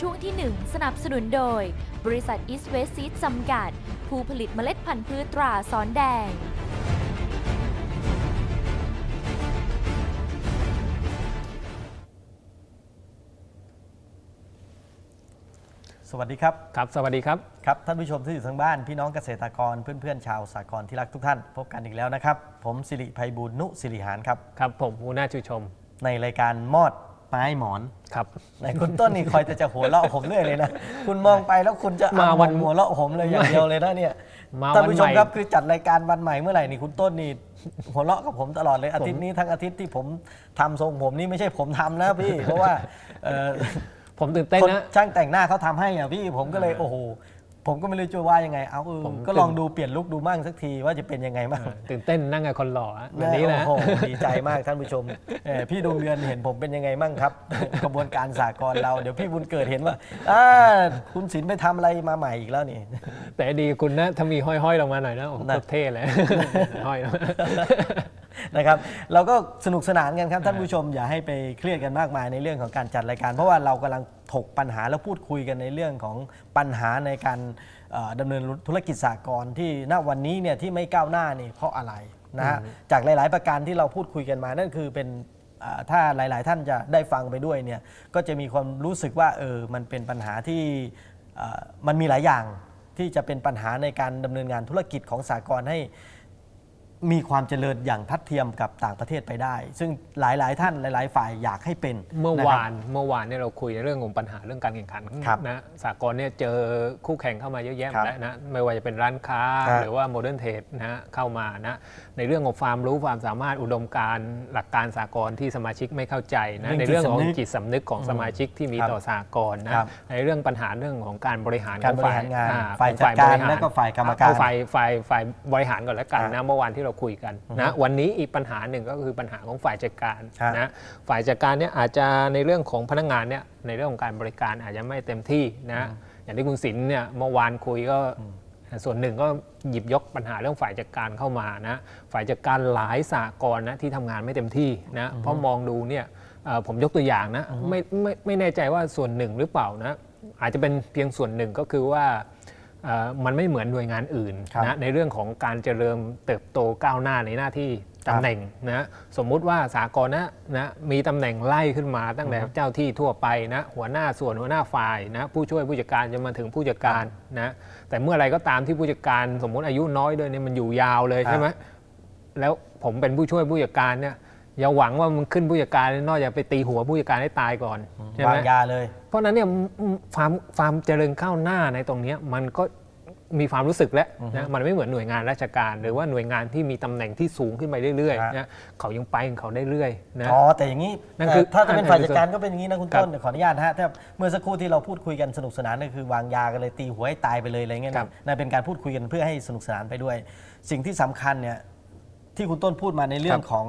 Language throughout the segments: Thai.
ช่วงที่ 1 สนับสนุนโดย บริษัท East West Seed จำกัด ผู้ผลิตเมล็ดพันธุ์พืชตราสอนแดง สวัสดีครับ ครับ สวัสดีครับ ครับท่านผู้ชมที่อยู่ทางบ้านพี่น้องเกษตรกรเพื่อนๆชาวสากลที่รักทุกท่าน พบกันอีกแล้วนะครับ ผมสิริภัยบุญนุสิริหารครับ ครับ ผมหัวหน้าชูชม ในรายการมอด ไม้หมอนครับในคุณต้นนี่คอยแต่จะหัวเราะผมเรื่อยเลยนะ คุณมองไปแล้วคุณจะมาวันเอหัวเราะผมเลยอย่างเดียวเลยนะเนี่ยมาท่านวันผู้ใหชมม่ครับคือจัดรายการวันใหม่เมื่อไหร่นี่คุณต้นนี่หัวเราะกับผมตลอดเลยอาทิตย์นี้ทั้งอาทิตย์ที่ผมทำทรงผมนี่ไม่ใช่ผมทำนะพี่เพราะว่าเอ่อผมตื่นเต้นคนนะช่างแต่งหน้าเขาทำให้อะพี่ผมก็เลยโอ้โห ผมก็ไม่รู้จะว่ายังไง เอาเออผม ก็ลองดูเปลี่ยนลุคดูมั่งสักทีว่าจะเป็นยังไงบ้างเออตื่นเต้นนั่งกับคนหล่ออะแบบนี้แหละโอ้โหดีใจมากท่านผู้ชมเอ่อพี่ดวงเดือนเห็นผมเป็นยังไงมั่งครับ กระบวนการสากลเรา เดี๋ยวพี่บุญเกิดเห็นว่าอ่าคุณศิลป์ไปทำอะไรมาใหม่อีกแล้วนี่ แต่ดีคุณนะถ้ามีห้อยๆลงมาหน่อยนะโอ้โหนะ โคตรเท่เลย ห้อยลงมา นะครับเราก็สนุกสนานกันครับท่านผู้ชมอย่าให้ไปเครียดกันมากมายในเรื่องของการจัดรายการ เพราะว่าเรากำลังถกปัญหาและพูดคุยกันในเรื่องของปัญหาในการเอ่อดำเนินธุรกิจสากลที่ณวันนี้เนี่ยที่ไม่ก้าวหน้านี่เพราะอะไรนะฮะจากหลาย ๆ ประการที่เราพูดคุยกันมานั่นคือเป็นอ่าถ้าหลาย ๆ ท่านจะได้ฟังไปด้วยเนี่ยก็จะมีความรู้สึกว่าเออมันเป็นปัญหาที่เอ่อมันมีหลายอย่างที่จะเป็นปัญหาในการดำเนินงานธุรกิจของสากลให้ มีความเจริญอย่างทัดเทียมกับต่างประเทศไปได้ ซึ่งหลาย ๆ ท่านหลาย ๆ ฝ่ายอยากให้เป็นเมื่อนะวาครับนเมื่อวานเนี่ยเราคุยในเรื่องของปัญหาเรื่องการแข่งขันครับนะสากลเนี่ยเจอคู่แข่งเข้ามาเยอะแยะหครัมบดแล้วนะไม่ว่าจะเป็นร้านค้าครับหรือว่าโมเดิร์นเทรดนะเข้ามานะในเรื่องของความรู้ความสามารถอุดมการณ์หลักการสากลที่สมาชิกไม่เข้าใจนะในเรื่องของจิตสำนึกของสมาชิกที่มีครับต่อสากลนะครับในเรื่องปัญหาเรื่องของการบริหารการของบริหารงานอ่ฝ่ายของจัดการบริหและก็ฝ่ายกรรมการเอฝ่ายฝ่ายฝ่ายบริหารก่อนแล้วกันครันะบเมื่อวานที่เราคุยกันนะวันนี้อีกปัญหาหนึ่งก็คือปัญหาของฝ่ายจัดการครับนะฝ่ายจัดการเนี่ยอาจจะในเรื่องของพนักงานเนี่ยในเรื่องของการบริการอาจจะไม่เต็มที่นะอย่างที่คุณศิลป์เนี่ยเมื่อวานคุยก็ส่วนหนึ่งก็หยิบยกปัญหาเรื่องฝ่ายจัดการเข้ามานะฝ่ายจัดการหลายสากลนะที่ทำงานไม่เต็มที่นะเพราะมองดูเนี่ยเอ่อผมยกตัวอย่างนะไม่ไม่ไม่แน่ใจว่าส่วนหนึ่งหรือเปล่านะอาจจะเป็นเพียงส่วนหนึ่งก็คือว่าเอ่อ มันไม่เหมือนหน่วยงานอื่นครับนะในเรื่องของการเจริญเติบโตก้าวหน้าในหน้าที่ครับตำแหน่งนะสมมุติว่าสากลนะนะมีตำแหน่งไล่ขึ้นมาตั้งแต่เจ้าที่ทั่วไปนะหัวหน้าส่วนหัวหน้าฝ่ายนะผู้ช่วยผู้จัดการจนมาถึงผู้จัดการนะแต่เมื่อไรก็ตามที่ผู้จัดการ สมมุติอายุน้อยด้วยเนี่ยมันอยู่ยาวเลยครับใช่ไหมแล้วผมเป็นผู้ช่วยผู้จัดการเนี่ย อย่าหวังว่ามันขึ้นผู้จัดการนอกจากไปตีหัวผู้จัดการให้ตายก่อนใช่ไหวามงยาเลย เพราะฉะนั้นเนี่ยอืมความความเจริญก้าวหน้าในตรงเนี้ยมันก็มีความรู้สึกแล้วนะมันไม่เหมือนหน่วยงานราชการ หรือว่าหน่วยงานที่มีตำแหน่งที่สูงขึ้นไปเรื่อยครับๆนะเขายังไปของเขาได้เรื่อยนะอ๋อแต่อย่างนี้นั่นคือเถ้าจะเป็นอันฝ่ายจัดการก็เป็นอย่างนี้นะคุณครับต้นเดี๋ยวขออนุญาตนะฮะถ้าเมื่อสักครู่ที่เราพูดคุยกันสนุกสนานก็คือวางยากันเลยตีหัวให้ตายไปเลยอะไรเงี้ยครันะบนั่นเป็นการพูดคุยกันเพื่อให้สนุกสนานไปด้วย สิ่งที่สำคัญเนี่ย ที่คุณต้นพูดมาในเรื่องของ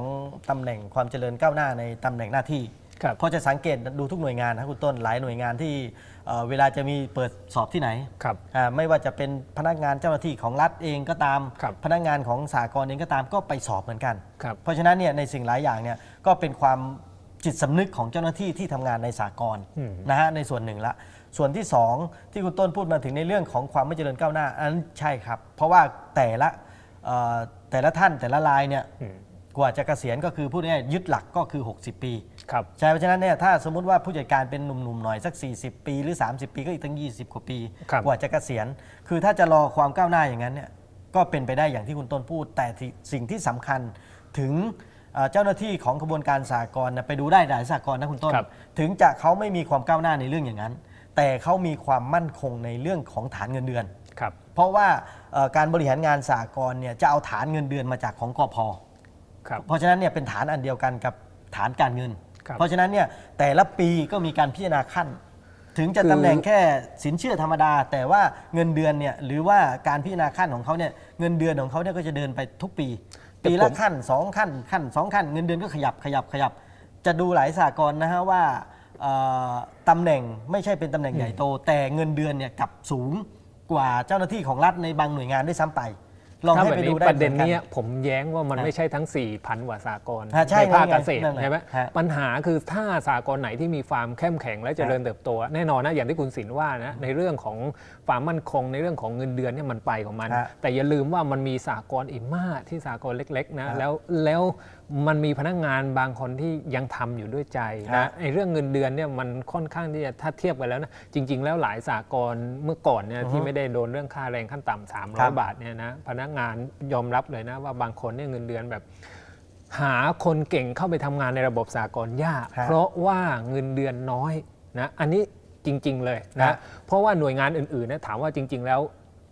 ตำแหน่งความเจริญก้าวหน้าในตำแหน่งหน้าที่ครับพอจะสังเกตดูทุกหน่วยงานนะคุณต้นหลายหน่วยงานที่เอ่อเวลาจะมีเปิดสอบที่ไหนครับอ่าไม่ว่าจะเป็นพนักงานเจ้าหน้าที่ของรัฐเองก็ตามครับพนักงานของสากลเองก็ตามก็ไปสอบเหมือนกันครับเพราะฉะนั้นเนี่ยในสิ่งหลายอย่างเนี่ยก็เป็นความจิตสำนึกของเจ้าหน้าที่ที่ทำงานในสากลอืมนะฮะในส่วนหนึ่งละ ส่วนที่สองที่คุณต้นพูดมาถึงในเรื่องของความไม่เจริญก้าวหน้าอันนั้นใช่ครับ เพราะว่าแต่ละเอ่อ แต่ละท่านแต่ละรายเนี่ยอืมกว่าจะเกษียณก็คือพูดง่ายๆยึดหลักก็คือ 60 ปีครับใช่เพราะฉะนั้นเนี่ยถ้าสมมุติว่าผู้จัดการเป็นหนุ่มๆหน่อยสัก 40 ปี หรือ 30 ปีก็อีกตั้ง 20 กว่าปี ครับกว่าจะเกษียณ คือถ้าจะรอความก้าวหน้าอย่างนั้นเนี่ยก็เป็นไปได้อย่างที่คุณต้นพูด แต่ที่สิ่งที่สำคัญถึงเอ่อเจ้าหน้าที่ของกระบวนการสากลนะไปดูได้หลายสากลนะคุณต้น ครับ ถึงจะเขาไม่มีความก้าวหน้าในเรื่องอย่างนั้น แต่เขามีความมั่นคงในเรื่องของฐานเงินเดือน ครับ เพราะว่าเอ่อ การบริหารงานสากลเนี่ยจะเอาฐานเงินเดือนมาจากของกพครับ เพราะฉะนั้นเนี่ยเป็นฐานอันเดียวกันกับฐานการเงินครับเพราะฉะนั้นเนี่ยแต่ละปีก็มีการพิจารณาขั้น ถึงจะคือตำแหน่งแค่สินเชื่อธรรมดา แต่ว่าเงินเดือนเนี่ยหรือว่าการพิจารณาขั้นของเขาเนี่ยเงินเดือนของเขาเนี่ยก็จะเดินไปทุกปี ปีละขั้นสองขั้นขั้นสองขั้น เงินเดือนก็ขยับขยับขยับ จะดูหลายสากลนะฮะว่าเอ่อตำแหน่งไม่ใช่เป็นตำแหน่งใหญ่โต แต่เงินเดือนเนี่ยกลับสูง กว่าเจ้าหน้าที่ของรัฐในบางหน่วยงานด้วยซ้ำไป ลองถ้าให้แบบไปนี้ดูได้ประเด็นหมือกัเนี้ยผมแย้งว่ามันฮะไม่ใช่ทั้ง 4,000กว่าสากลฮะใช่ในภาคนั่นไงเกษตรนั่นแหละใช่ไหมฮะปัญหาคือถ้าสากลไหนที่มีฟาร์มเข้มแข็งและเจริญเติบโต แน่นอนนะอย่างที่คุณศิลป์ว่านะในเรื่องของความมั่นคง ในเรื่องของเงินเดือนเนี่ยมันไปของมัน ฮะแต่อย่าลืมว่ามันมีสากลอีกมากที่สากลเล็กๆนะฮะแล้วแล้วมันมีพนักงานบางคนที่ยังทำอยู่ด้วยใจนะฮะ ไอ้เรื่องเงินเดือนเนี่ยมันค่อนข้างที่จะถ้าเทียบกันแล้วนะจริง ๆ แล้วหลายสากลเมื่อก่อนเนี่ยที่ไม่ได้โดนเรื่องค่าแรงขั้นต่ำครั300บบาทเนี่ยนะพนักงานยอมรับเลยนะว่าบางคนเนี่ยเงินเดือนแบบ หาคนเก่งเข้าไปทำงานในระบบสากลยากฮะเพราะว่าเงินเดือนน้อยนะอันนี้จริง ๆ เลยฮะนะเพราะว่าหน่วยงานอื่นๆเนะถามว่าจริง ๆ แล้ว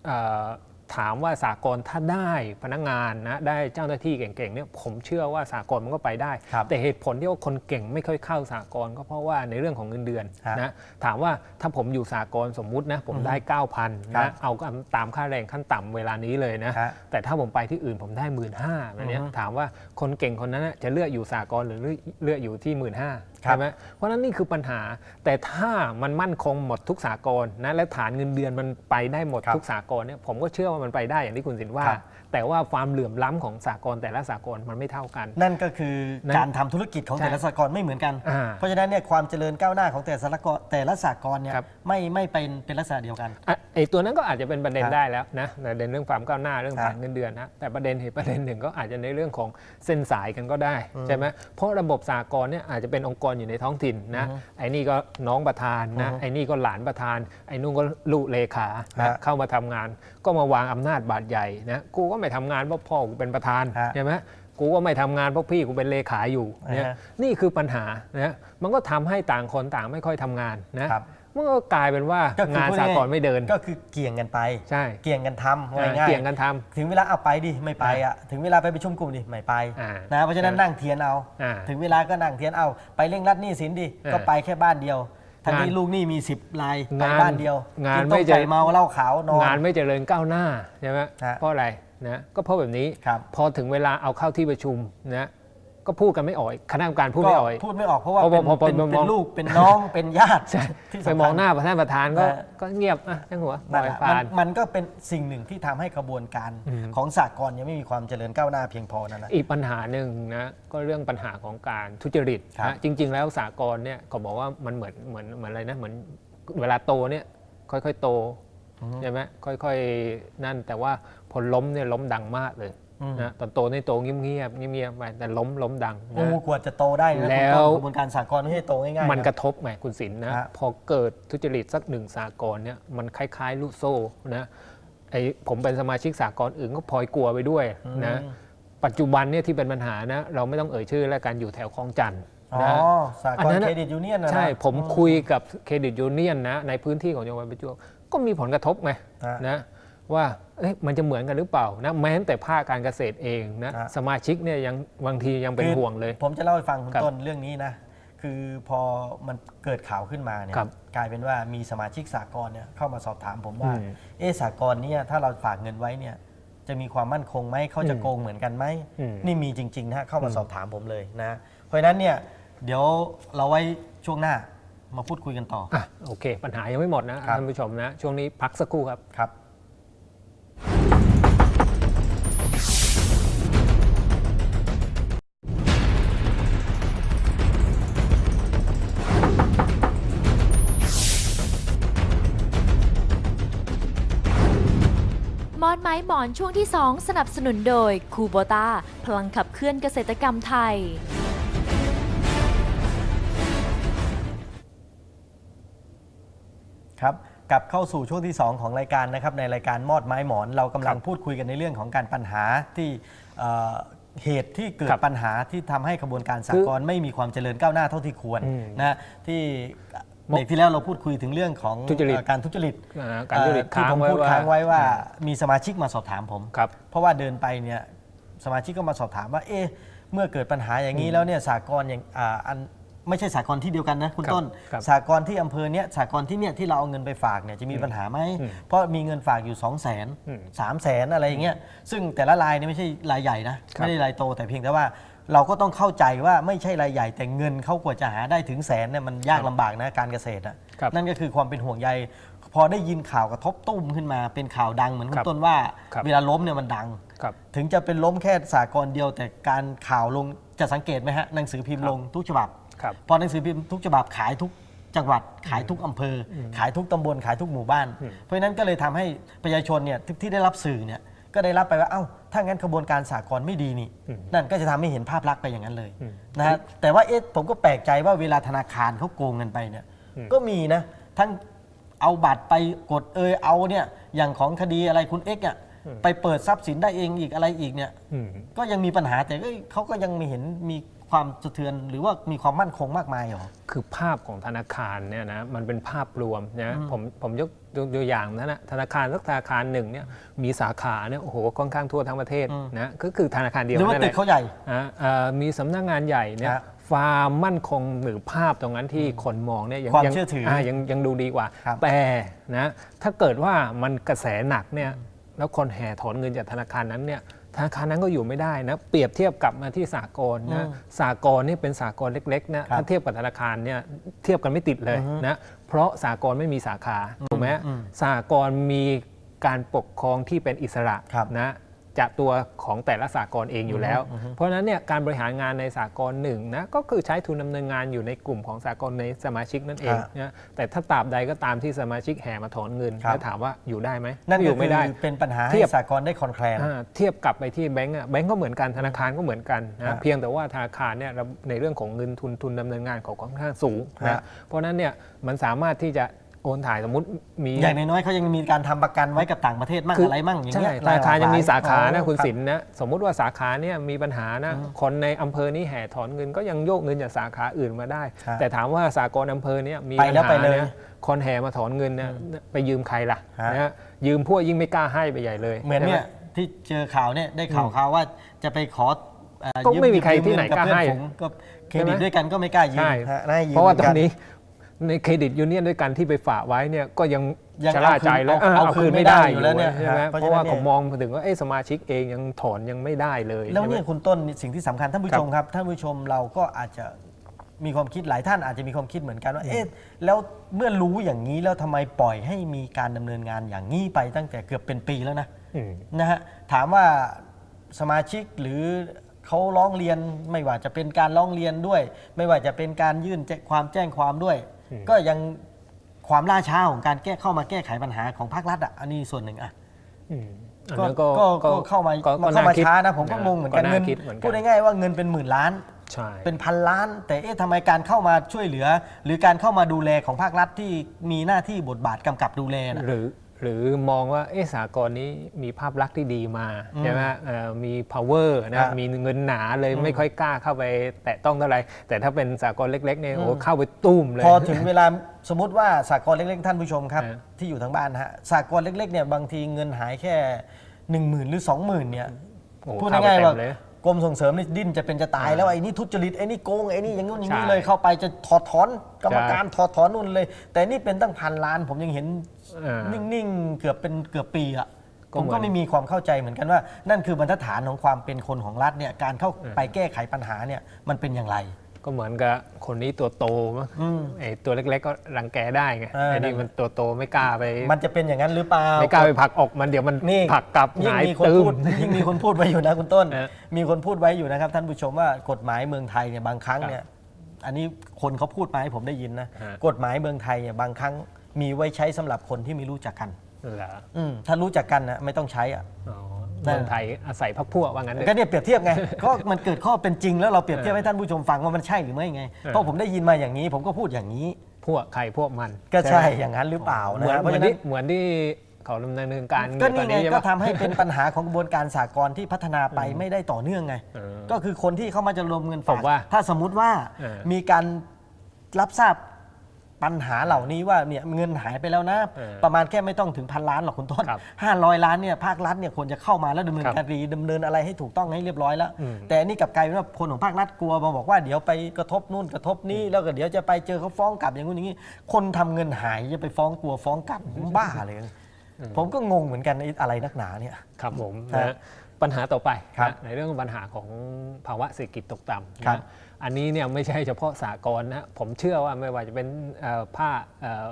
เอ่อ ถามว่าสากลถ้าได้พนักงานนะได้เจ้าหน้าที่เก่งๆเนี่ยผมเชื่อว่าสากลมันก็ไปได้ครับแต่เหตุผลที่ว่าคนเก่งไม่ค่อยเข้าสากลก็เพราะว่าในเรื่องของเงินเดือนฮะนะถามว่าถ้าผมอยู่สากลสมมุตินะผมได้ 9,000ครันะบเอาตามค่าแรงขั้นต่ำเวลานี้เลยนะฮะแต่ถ้าผมไปที่อื่นผมได้หมื่นห้าแบบเนี้ยอือฮึถามว่าคนเก่งคนนั้นน่ะจะเลือกอยู่สากลหรือเลือกอยู่ที่หมื่นห้าครับใช่ไหมเพราะฉะนั้นนี่คือปัญหาแต่ถ้ามันมั่นคงหมดทุกสากลนะและฐานเงินเดือนมันไปได้หมดครับทุกสากลเนี่ยผมก็เชื่อว่ามันไปได้อย่างที่คุณสินว่าครับ แต่ว่าความเหลื่อมล้ำของสากลแต่ละสากลมันไม่เท่ากัน นั่นก็คือนั่นการทำธุรกิจของใช่แต่ละสากลไม่เหมือนกันอ่าเพราะฉะนั้นเนี่ยความเจริญก้าวหน้าของแต่ละสากลแต่ละสากลเนี่ยครับไม่ไม่เป็นเป็นลักษณะเดียวกันอะไอตัวนั้นก็อาจจะเป็นประเด็นครับได้แล้วนะประเด็นเรื่องความก้าวหน้าเรื่องครับฐานเงินเดือนนะแต่ประเด็นเหตุประเด็นหนึ่งก็อาจจะในเรื่องของเส้นสายกันก็ได้ใช่ไหมเพราะระบบสากลเนี่ยอาจจะเป็นองค์กรอยู่ในท้องถิ่นนะอือฮึไอ้นี่ก็น้องประธานนะอือฮึไอ้นี่ก็หลานประธานไอ้นู่นก็ลูกเลขาฮะนะเข้ามาทำงาน ก็มาวางอำนาจบาดใหญ่นะกูก็ไม่ทำงานเพราะพ่อกูเป็นประธานฮะใช่ไหมกูก็ไม่ทำงานเพราะพี่กูเป็นเลขาอยู่เนี่ยอ่าฮะนี่คือปัญหานะมันก็ทำให้ต่างคนต่างไม่ค่อยทำงานนะครับมันก็กลายเป็นว่าก็คืองานพูดสาง่ายๆกลไม่เดินก็คือเกี่ยงกันไปใช่เกี่ยงกันทำอ่าง่ายๆเกี่ยงกันทำถึงเวลาเอาไปดิไม่ไปอะถึงเวลาไปประชุมกลุ่มดิไม่ไปอ่านะเพราะฉะนั้นอ่านั่นั่งเทียนเอาอ่าถึงเวลาก็นั่งเทียนเอา ไปเร่งรัดหนี้สินดิอ่าก็ไปแค่บ้านเดียว ทั้งที่งานลูกหนี้มี 10รายไปงานบ้านเดียวงานกิต้ไม่มเจริญไก่เมาเหล้าขาวนอนงานไม่เจริญก้าวหน้าใช่ไหมฮะเพราะอะไรนะก็เพราะแบบนี้ครับพอถึงเวลาเอาเข้าที่ประชุมนะ ก็พูดกันไม่ออกคณะกรรมการพูดก็ไม่ออก พูดไม่ออกเพราะว่าพอเป็นพอพอเป็นมองเป็นลูกเป็นน้องเป็นญาติใช่ที่ไปสำคัญมองหน้าประธานประธานก็นะก็เงียบอะช่างหัวปนั่ล่นอยแหละผ่ามันนมันก็เป็นสิ่งหนึ่งที่ทำให้กระบวนการอืมของสากลยังไม่มีความเจริญก้าวหน้าเพียงพอนั่นแหละอีกปัญหาหนึ่งนะก็เรื่องปัญหาของการทุจริตครับนะจริง ๆ แล้วสากลเนี่ยก็บอกว่ามันเหมือนเหมือนเหมือนอะไรนะเหมือนเวลาโตเนี่ยค่อย ๆ โตใช่ไหมค่อย ๆ นั่นแต่ว่าพอล้มเนี่ยล้มดังมากเลยอืม นะตอนโตนี่โตเงียบๆเงียบๆไปแต่ล้มล้มดังโอ้นะกว่าจะโตได้นะแล้วกระบวนการสากลไม่ใช่โตง่ายๆมันนะกระทบไงคุณศิลป์นะฮะพอเกิดทุจริตสักหนึ่งสากลเนี่ยมันคล้ายๆลูกโซ่นะไอผมเป็นสมาชิกสากลอื่นก็พลอยกลัวไปด้วยนะอืมปัจจุบันเนี่ยที่เป็นปัญหานะเราไม่ต้องเอ่ยชื่อแล้วกันอยู่แถวคลองจันทน์อ๋อนะสากอันลนั้นเคน่ะรดิตยูเนียนนะนะใช่ผมคุยกับเครดิตยูเนียนนะในพื้นที่ของจังหวัดประจวบก็มีผลกระทบไงฮะนะ ว่าเอ๊ะมันจะเหมือนกันหรือเปล่านะแม้แต่ภาคการเกษตรเองนะฮะสมาชิกเนี่ยยังบางทียังเป็นคือห่วงเลย ผมจะเล่าให้ฟังคุณครับต้นเรื่องนี้นะคือพอมันเกิดข่าวขึ้นมาเนี่ยครับกลายเป็นว่ามีสมาชิกสากลเนี่ยเข้ามาสอบถามผมว่าอืมเออสากลเนี่ยถ้าเราฝากเงินไว้เนี่ยจะมีความมั่นคงไหมเขาจะอืมโกงเหมือนกันไหมอืมนี่มีจริงๆนะฮะเข้ามาสอบถามผมเลยนะเพราะฉะนั้นเนี่ยเดี๋ยวเราไว้ช่วงหน้ามาพูดคุยกันต่ออะโอเค ปัญหายังไม่หมดนะครับท่านผู้ชมนะ ช่วงนี้พักสักครู่ครับครับ อนไม้หมอนช่วงที่ 2 สนับสนุนโดยคูโบตาพลังขับเคลื่อนเกษตรกรรมไทย ครับกลับเข้าสู่ช่วงที่ 2 ของรายการนะครับในรายการมอดไม้หมอน เรากำลังครับพูดคุยกันในเรื่องของการปัญหาที่เอ่อเหตุที่เกิดครับปัญหาที่ทำให้กระบวนการสากลไม่มีความเจริญก้าวหน้าเท่าที่ควรอืมนะที่ มกเด็กที่แล้วเราพูดคุยถึงเรื่องของทุจริตเอ่อการทุจริตอ่าการทุจริตเอ่อที่ค้างผมไว้พูดว่าค้างไว้ว่า มีสมาชิกมาสอบถามผมครับเพราะว่าเดินไปเนี่ยสมาชิกก็มาสอบถามว่า เอ๊ะเมื่อเกิดปัญหาอย่างนี้แล้วเนี่ยสากลอย่างอ่าอันไม่ใช่สากลที่เดียวกันนะคุณครับต้นครับสากลที่อำเภอเนี้ยสากลที่เนี่ยที่เราเอาเงินไปฝากเนี่ยจะมีปัญหาไหมอืมเพราะมีเงินฝากอยู่2 0 0 0 0นอืมสามแสนอะไรอย่างเงี้ยซึ่งแต่ละรายเนี่ยไม่ใช่รายใหญ่นะครับไม่ได้รายโตแต่เพียงแต่ว่า เราก็ต้องเข้าใจว่าไม่ใช่รายใหญ่แต่เงินเขากว่าจะหาได้ถึงแสนเนี่ยมันยากลำบากนะการเกษตรอะครับนั่นก็คือความเป็นห่วงใยพพอได้ยินข่าวกระทบตุ้มขึ้นมา เป็นข่าวดังเหมือนคุครัณบต้นว่า ครับ เวลาล้มเนี่ยมันดัง ครับ ถึงจะเป็นล้มแค่สากลเดียว แต่การข่าวลงจะสังเกตไหมฮะหนังสือพิมพ์ครับลงทุกฉบับ ครับ พอหนังสือพิมพ์ทุกฉบับขายทุกจังหวัด ขายทุกอำเภออขายทุกตำบลขายทุกหมู่บ้านอืมเพราะฉะนั้นก็เลยทำให้ประชาชนเนี่ยที่ที่ได้รับสื่อเนี่ย ก็ได้รับไปว่าเอ้าถ้างั้นขบวนการสากลไม่ดีนี่อืมนั่นก็จะทำให้เห็นภาพลักษณ์ไปอย่างนั้นเลยอืมนะฮะแต่ว่าเอ๊ะผมก็แปลกใจว่าเวลาธนาคารเขาโกงเงินไปเนี่ยอืมก็มีนะทั้งเอาบัตรไปกดเอยเอาเนี่ยอย่างของคดีอะไรคุณเอ็กซ์อะ ไปเปิดทรัพย์สินได้เองอีกอะไรอีกเนี่ยอืมก็ยังมีปัญหาแต่เอ้ยเขาก็ยังมีเห็นมีความสะเทือนหรือว่ามีความมั่นคงมากมายเหรอ คือภาพของธนาคารเนี่ยนะมันเป็นภาพรวมนะผมผมยกยกตัวอย่างนะนะธนาคารสักธนาคารหนึ่งเนี่ยมีสาขาเนี่ยโอ้โหค่อนข้างทั่วทั้งประเทศอืมนะก็คือธนาคารเดียวหรือว่านั่นแหตึกละเขาใหญ่อ่าเอ่อมีสำนักงานใหญ่เนี่ยฮะความมั่นคงหรือภาพตรงนั้นที่คนมองเนี่ยยังความยังเชื่อถืออ่ยังยังดูดีกว่าครับแต่นะถ้าเกิดว่ามันกระแสหนักเนี่ย แล้วคนแห่ถอนเงินจากธนาคารนั้นเนี่ยธนาคารนั้นก็อยู่ไม่ได้นะ เปรียบเทียบกลับมาที่สากลนะอืมสากลนี่เป็นสากลเล็กๆนะครับถ้าเทียบกับธนาคารเนี่ยเทียบกันไม่ติดเลยอือฮึนะเพราะสากลไม่มีสาขาถูกไหมอืมสากลมีการปกครองที่เป็นอิสระครับนะ จากตัวของแต่ละสากลเองอยู่แล้ว เพราะฉะนั้นเนี่ยการบริหารงานในสากลหนึ่งนะก็คือใช้ทุนดำเนินงานอยู่ในกลุ่มของสากลในสมาชิกนั่นเองฮะนะแต่ถ้าตราบใดก็ตามที่สมาชิกแห่มาถอนเงินครับแล้วถามว่าอยู่ได้ไหมนั่นอก็ยู่คืไม่อได้เป็นปัญหาเทีให้ยบสากลได้คลอนแคลนอ่าเทียบกลับไปที่แบงก์อะแบงก์ก็เหมือนกันธนาคารก็เหมือนกันฮะนะเพียงแต่ว่าธนาคารเนี่ยเราในเรื่องของเงินทุนทุนดำเนินงานของค่อนข้างสูงฮะนะเพราะฉะนั้นเนี่ยมันสามารถที่จะ โอนถ่ายสมมติมีอย่างน้อยๆเขายังมีการทำประกันไว้กับต่างประเทศมั่งอะไรมั่งอย่างใช่เงี้ยธนาคารยังมีสาขานะอ๋อคุณรับสินนะสมมุติว่าสาขาเนี่ยมีปัญหานะคนในอำเภอนี้แห่ถอนเงินก็ยังโยกเงินจากสาขาอื่นมาได้ ครับแต่ถามว่าสากลอำเภอเนี่ยมีไปปัญแล้วหาไปเลยนี่คนแห่มาถอนเงินเนี่ยไปยืมใครล่ะฮะ นะฮะยืมพวกยิ่งไม่กล้าให้ไปใหญ่เลยเหมือนเนี่ยใช่ไหที่เจอข่าวเนี่ยได้ข่าวข่าวว่าจะไปขอเอ่อก็ยืไม่มีใครที่ไหนยืกล้าเงิให้กับเพื่อนฝูงก็เครดิตใช่ไหมด้วยกันก็ไม่กล้ายืมใช่ ฮะให้ยืมเพราะว่าหมืตกัอนนี้ ในเครดิตยูเนียนด้วยกันที่ไปฝากไว้เนี่ยก็ยังยังชะล่าใจแล้วเอาคืนเออเอาเอาคืคืนนไม่ไม่ได้ได้ออยู่ยู่แล้แล้ววเนี่ยใช่ไหมฮะเพเพราะราะว่าฉะนั้นเนี่ยผมมองถึงว่าเอ้สมาชิกเองยังถอนยังไม่ได้เลย แล้วใช่ไหมเนี่ยคุณต้นสิ่งที่สำคัญท่านผู้ชมครับท่านผู้ชมเราก็อาจจะมีความคิดหลายท่านอาจจะมีความคิดเหมือนกันว่าเอ๊ะแล้วเมื่อรู้อย่างนี้แล้วทำไมปล่อยให้มีการดำเนินงานอย่างนี้ไปตั้งแต่เกือบเป็นปีแล้วนะอืมนะฮะถามว่าสมาชิกหรือเขาร้องเรียนไม่ว่าจะเป็นการร้องเรียนด้วย ไม่ว่าจะเป็นการยื่นแจ้งความแจ้งความด้วยอืม ก็ยังความล่าช้าของการแก้เข้ามาแก้ไขปัญหาของภาครัฐอะอันนี้ส่วนหนึ่งอะอืมอันก็นั้นก็ก็เข้ามาก็มาเข้ามาคิดช้านะผมก็งงเหมือนกันน่าเงินคิดเหมือนกัพูดง่ายๆว่าเงินเป็นหมื่นล้านใช่เป็นพันล้าน แต่เอ๊ะทำไมการเข้ามาช่วยเหลือ หรือการเข้ามาดูแลของภาครัฐที่มีหน้าที่บทบาทกำกับดูแลนะหรือ หรือมองว่าเอะสากลนี้มีภาพลักษณ์ที่ดีมาอืมใช่ไหมเอ่อมี power ครันะบมีเงินหนาเลยไม่ค่อยกล้าเข้าไปแตะต้องเท่าไหร่แต่ถ้าเป็นสากลเล็กๆเนี่ยโอ้โหอืมเข้าไปตุ้มเลย พอถึงเวลาสมมติว่าสากลเล็กๆ ท่านผู้ชมครับฮะที่อยู่ทางบ้านนะฮะสากลเล็กๆเนี่ยบางทีเงินหายแค่หนึ่งหมื่นหรือสองหมื่นเนี่ยโอ้โหพูดเข้าไปง่ายๆเต็ว่ามเลย กรมส่งเสริมนี่ดิ้นจะเป็นจะตายแล้วไอ้นี่ทุจริตไอ้นี่โกงไอ้นี่อย่างนู้นอย่างนี้ใช่เลยเข้าไปจะถอดถอนกรรมใช่การถอดถอนนู่นเลย แต่นี่เป็นตั้งพันล้าน ผมยังเห็นอ่านิ่งๆเกือบเป็นเกือบปีอะก็ผมเหมือนก็ไม่มีความเข้าใจเหมือนกันว่า นั่นคือบรรทัดฐานของความเป็นคนของรัฐเนี่ยการเข้าไปแก้ไขปัญหาเนี่ยมันเป็นอย่างไร ก็เหมือนกับคนนี้ตัวโตมั้งอืม ไอ้ตัวเล็กๆก็รังแกได้ไงเออไอ้นี่มันตัวโตไม่กล้าไปมันจะเป็นอย่างนั้นหรือเปล่า ไม่กล้าไปผลักออกมันเดี๋ยวมันนี่ผลักกลับหยิ่งงายมีคนตื้พูมดยิ่งมีคนพูดไว้อยู่นะคุณต้นเออมีคนพูดไว้อยู่นะครับ ท่านผู้ชมว่ากฎหมายเมืองไทยเนี่ยบางครั้งเนี่ยอันนี้คนเขาพูดมาให้ผมได้ยินนะฮะ กฎหมายเมืองไทยเนี่ยบางครั้งมีไว้ใช้สำหรับคนที่ไม่รู้จักกัน เหรออืมถ้ารู้จักกันนะไม่ต้องใช้อะ อ๋อนั่น เมืองไทยอาศัยพักพวกว่างั้นเลย ก็เนี่ยเปรียบเทียบไง ก็มันเกิดข้อเป็นจริงแล้วเราเปรียบเทียบให้ท่านผู้ชมฟังว่ามันใช่หรือไม่ไงเออเพราะผมได้ยินมาอย่างนี้ ผมก็พูดอย่างนี้ พวกใครพวกมัน ก็ใช่ไหมอย่างนั้นหรือเปล่าเหนะมือนฮะเพเหมืราะอนฉะนั้ที่นเหมือนที่เขาดำเนินการก็อยู่ตอนี่ไงใช่ก็ปะทำให้เป็นปัญหาของกระบวนการสากลที่พัฒนาไปไม่ได้ต่อเนื่องไงเออก็คือคนที่เข้ามาจะรวมเงินผฝากมว่าถ้าสมมุติว่าเออมีการรับทราบ ปัญหาเหล่านี้ว่าเนี่ยเงินหายไปแล้วนะ เออประมาณแค่ไม่ต้องถึงพันล้านหรอกคุณต้นครับห้าร้อยล้านเนี่ยภาครัฐเนี่ยควรจะเข้ามาแล้วดำเนินครับคดีดำเนินอะไรให้ถูกต้องให้เรียบร้อยแล้ว อืม แต่อันนี่กลับกลายเป็นว่าคนของภาครัฐกลัวมาบอกว่าเดี๋ยวไปกระทบนู่นกระทบนี่แล้วก็เดี๋ยวจะไปเจอเขาฟ้องกลับอย่างนู้นอย่างนี้ คนทำเงินหายจะไปฟ้องกลัวฟ้องกลับบ้าเลย ผมก็งงเหมือนกันไอ้อะไรนักหนาเนี่ย ครับผมฮะนะปัญหาต่อไปครับนะในเรื่องปัญหาของภาวะเศรษฐกิจตกต่ำครับนะ อันนี้เนี่ยไม่ใช่เฉพาะสากลนะผมเชื่อว่าไม่ว่าจะเป็นเอ่อภาคเอ่อ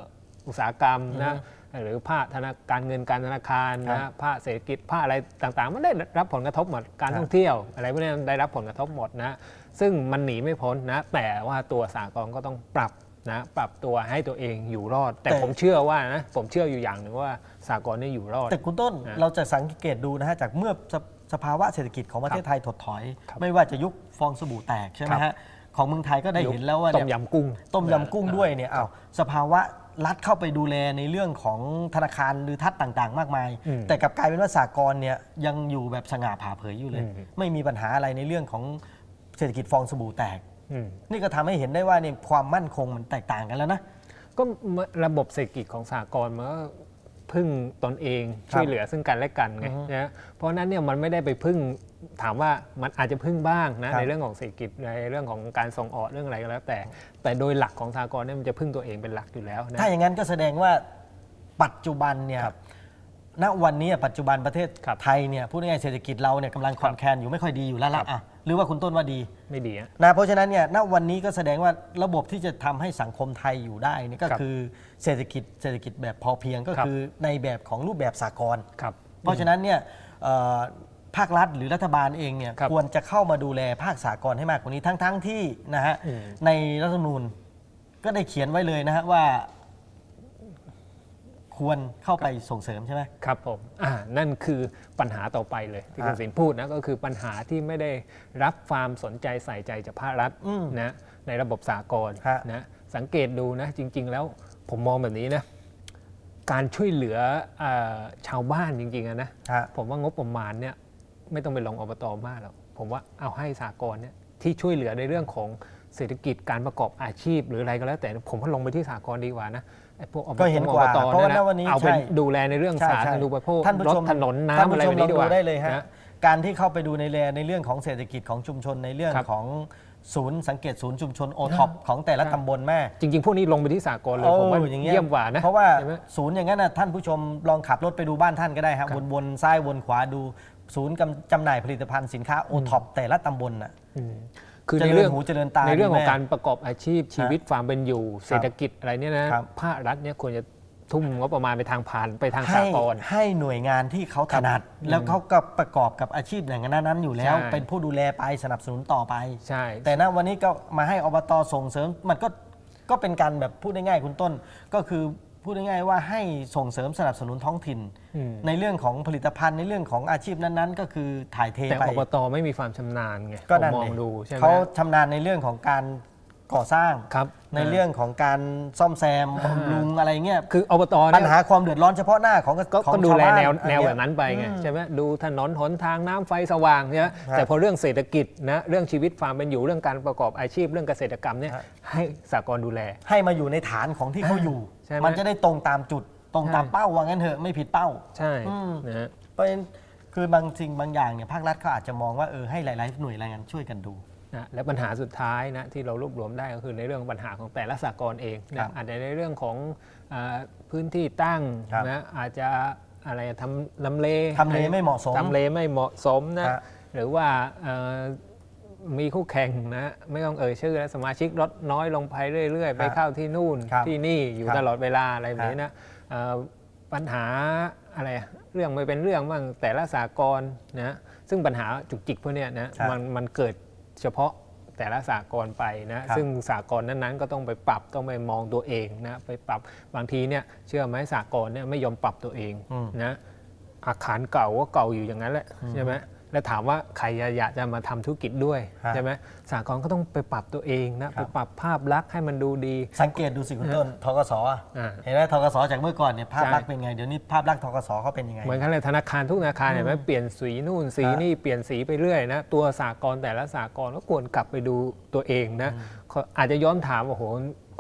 อุตสาหกรรมนะหรือภาคธนาการเงินการธนาคารครับนะภาคเศรษฐกิจภาคอะไรต่างๆ มันได้รับผลกระทบหมดการครับท่องเที่ยว อะไรพวกนี้ได้รับผลกระทบหมดนะซึ่งมันหนีไม่พ้นนะแต่ว่าตัวสากลก็ต้องปรับนะปรับตัวให้ตัวเองอยู่รอด แต่แต่ผมเชื่อว่านะผมเชื่ออยู่อย่างหนึ่งว่าสากลนี่อยู่รอด แต่คุณต้นนะเราจะสังเกตดูนะฮะจากเมื่อ สภสภาวะเศรษฐกิจของประเทศไทยถดถอยครับไม่ว่าจะยุคฟองสบู่แตกใช่ไหมครัฮะบของเมืองไทยก็ได้เห็นแล้วว่าต้เนี่มยยำกุ้ง ต้มยำกุ้งด้วยเนี่ยอ้าวสภาวะรัฐเข้าไปดูแลในเรื่องของธนาคารหรือทัศน์ต่างๆ มากมายอืมแต่กลับกลายเป็นว่าสากลเนี่ยยังอยู่แบบสง่าผ่าเผยอยู่เลยอืมไม่มีปัญหาอะไรในเรื่องของเศรษฐกิจฟองสบู่แตกอืมนี่ก็ทำให้เห็นได้ว่าเนี่ยความมั่นคงมันแตกต่างกันแล้วนะก็ระบบเศรษฐกิจของสากลมันก็ พึ่งตนเองครับช่วยเหลือซึ่งกันและกันไงอือฮึนะเพราะฉะนั้นเนี่ยมันไม่ได้ไปพึ่งถามว่ามันอาจจะพึ่งบ้างนะครับในเรื่องของเศรษฐกิจในเรื่องของการส่งออกเรื่องอะไรก็แล้ว แต่ แต่โดยหลักของสากลเนี่ยมันจะพึ่งตัวเองเป็นหลักอยู่แล้วนะถ้าอย่างนั้นก็แสดงว่าปัจจุบันเนี่ยครับ ณวันนี้ปัจจุบันประเทศครับไทยเนี่ยพูดง่ายๆเศรษฐกิจเราเนี่ยกำลังคลอนแคลนอยู่ไม่ค่อยดีอยู่แล้วครัละบอะหรือว่าคุณต้นว่าดีไม่ดีอะนะเพราะฉะนั้นเนี่ยณวันนี้ก็แสดงว่าระบบที่จะทำให้สังคมไทยอยู่ได้นี่ก็ครับคือเศรษฐกิจเศรษฐกิจแบบพอเพียงก็ครับคือในแบบของรูปแบบสากลครับเพราะฉะนั้นเนี่ยเอ่อภาครัฐหรือรัฐบาลเองเนี่ยครับควรจะเข้ามาดูแลภาคสากลให้มากกว่านี้ทั้งๆที่นะฮะอืมในรัฐธรรมนูญก็ได้เขียนไว้เลยนะฮะว่า ควรเข้าไปส่งเสริมใช่ไหมครับผมอ่านั่นคือปัญหาต่อไปเลยที่คุณอะสินพูดนะก็คือปัญหาที่ไม่ได้รับความสนใจใส่ใจจากภาครัฐอืมนะในระบบสากลฮะนะสังเกตดูนะจริง ๆ แล้วผมมองแบบนี้นะการช่วยเหลือเออชาวบ้านจริงๆอะนะฮะผมว่างบประมาณเนี่ยไม่ต้องไปลงอบตมากหรอกผมว่าเอาให้สากลเนี่ยที่ช่วยเหลือในเรื่องของเศรษฐกิจการประกอบอาชีพหรืออะไรก็แล้วแต่ผมว่าลงไปที่สากลดีกว่านะ ไอ้พวกอบตก็เห็นกว่าอบตเพราะว่าเนี่ยณวันนี้เอาไปใช่ดูแลในเรื่องใช่สาใช่ธารณูปโภคท่านผู้รถชมถนนท่านน้ำอะไรผู้ชแบบมลนี้องดีกดูว่าได้เลยฮะนะการที่เข้าไปดูในแลในเรื่องของเศรษฐกิจของชุมชนในเรื่องครับของศูนย์สังเกตศูนย์ชุมชนโอท็อปของแต่ละใช่ตำบลแม่ จริง ๆ พวกนี้ลงไปที่สากลเลยผมว่าโอ้อย่างเงี้ยเยี่ยมกว่านะ เพราะว่าใช่ไหมศูนย์อย่างนั้นนะท่านผู้ชมลองขับรถไปดูบ้านท่านก็ได้ครับครับวนวนซ้ายวนขวาดูศูนย์กำจำหน่ายผลิตภัณฑ์สินค้าโอท็อปแต่ละตำบลน่ะอืม คือเจริญในเรื่องหูเจริญตาในเรื่องดีของแม่การประกอบอาชีพชีวิตความเป็นอยู่ เศรษฐกิจอะไรเนี่ยนะครับภาครัฐเนี่ยควรจะทุ่มงบประมาณไปทางผ่านไปทางสาให้กลให้หน่วยงานที่เขาถนัด แล้วเขาก็ประกอบกับอาชีพอย่างนั้นนั้นอยู่แล้วใช่เป็นผู้ดูแลไปสนับสนุนต่อไปใช่ แต่ณวันนี้ก็มาให้อบตส่งเสริมมันก็ก็เป็นการแบบพูดง่ายๆคุณต้น ก็คือ พูดง่ายๆว่าให้ส่งเสริมสนับสนุนท้องถิ่น อืม ในเรื่องของผลิตภัณฑ์ในเรื่องของอาชีพนั้นๆ ก็คือถ่ายเทแต่ไปอบตไม่มีความชำนาญไงก็ผมนั่นมองดิดูใช่ไหม เขาชำนาญในเรื่องของการ ก่อสร้างครับในเรื่องของการซ่อมแซมบำรุงอะไรเงี้ยคืออบตปัญเนี่ยหาความเดือดร้อนเฉพาะหน้าของก็ของก็ดูแลชาาแนวอะไรแนวเงี้แบยบนั้นไปไงอืมใช่ไหมดูถนนหนทางน้ำไฟสว่างเนี่ยครับแต่พอเรื่องเศรษฐกิจนะเรื่องชีวิตความเป็นอยู่เรื่องการประกอบอาชีพเรื่องเกษตรกรรมเนี่ยครับให้สากลดูแล ให้มาอยู่ในฐานของที่เขาอยู่ใช่ไหมมันจะได้ตรงตามจุดตรงตามใช่เป้าว่างั้นเถอะไม่ผิดเป้า ใช่อืมนะฮะเพราะฉะนั้นคือบางสิ่งบางอย่างเนี่ยภาครัฐเขาอาจจะมองว่าเออให้หลาย ๆ หน่วยงานช่วยกันดู นะและปัญหาสุดท้ายนะที่เรารวบรวมได้ก็คือในเรื่องปัญหาของแต่ละสากลเองครันะบอาจจะในเรื่องของอาพื้นที่ตั้งครับนะอาจจะอะไรทำลำเลทำเลไม่เหมาะสมทำเลไม่เหมาะสมนะฮะหรือว่าเอ่อมีคู่แข่งนะไม่ต้องเอ่ยชื่อแล้วสมาชิกลดน้อยลงไปเรื่อย ๆ ไปเข้าที่นู่นครับที่นี่อยู่ครับตลอดเวลาอะไรแบบนี้นะเอ่อปัญหาอะไรอะเรื่องไม่เป็นเรื่องบ้างแต่ละสากลนะซึ่งปัญหาจุกจิกพวกเนี้ยนะครับมันมันเกิด เฉพาะแต่ละสากลไปนะครับซึ่งสากลนั้นๆ ก็ต้องไปปรับต้องไปมองตัวเองนะไปปรับบางทีเนี่ยเชื่อไหมสากลเนี่ยไม่ยอมปรับตัวเองอืมนะอาคารเก่าก็เก่าอยู่อย่างนั้นแหละใช่ไหม แล้วถามว่าใครอยากจะมาทำธุรกิจด้วยฮะใช่ไหมสากลก็ต้องไปปรับตัวเองนะไปปรับภาพลักษณ์ให้มันดูดี สังเกตดูสิคุณต้นทกสอะอ่าเห็นไหมทกสจากเมื่อก่อนเนี่ยภาพใช่ลักษณ์เป็นไงเดี๋ยวนี้ภาพลักษณ์ทกสเขาเป็นยังไงเหมือนกันเลยธนาคารทุกธนาคารเห็นไหมเปลี่ยนสีนู่นสีฮะนี่เปลี่ยนสีไปเรื่อยนะตัวสากลแต่ละสากลก็ควรกลับไปดูตัวเองนะเขาอาจจะย้อนถามว่าโอ้โห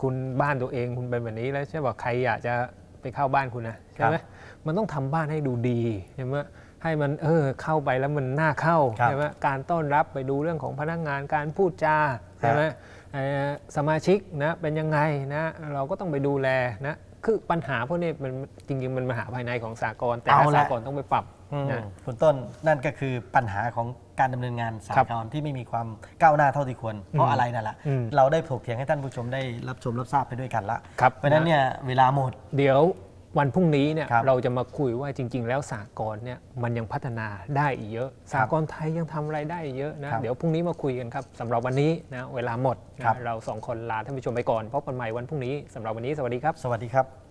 คุณบ้านตัวเองคุณเป็นแบบนี้แล้วใช่ป่ะใครอยากจะไปเข้าบ้านคุณนะใช่ไหมมันต้องทำบ้านให้ดูดีใช่ไหม ให้มันเออเข้าไปแล้วมันน่าเข้าครับใช่ไหมการต้อนรับไปดูเรื่องของพนักงานการพูดจาใช่ไหมเอ่อสมาชิกนะเป็นยังไงนะเราก็ต้องไปดูแลนะคือปัญหาพวกนี้มันจริงๆมันปัญหาภายในของสากลแต่ละเอาละสากลต้องไปปรับอืมนะคุณต้นนั่นก็คือปัญหาของการดำเนินงานสาครับกลที่ไม่มีความก้าวหน้าเท่าที่ควร เพราะอะไรนั่นแหละอืมเราได้ถกเถียงให้ท่านผู้ชมได้รับชมรับทราบไปด้วยกันละครับเพราะฉะนั้นเนี่ยเวลาหมดเดี๋ยว วันพรุ่งนี้เนี่ยครับเราจะมาคุยว่าจริง ๆ แล้วสากลเนี่ยมันยังพัฒนาได้อีกเยอะ สากลไทยยังทำอะไรได้อีกเยอะนะครับเดี๋ยวพรุ่งนี้มาคุยกันครับสำหรับวันนี้นะเวลาหมดนะครับเราสองคนลาท่านผู้ชมไปก่อนพบกันใหม่วันพรุ่งนี้สำหรับวันนี้สวัสดีครับ สวัสดีครับ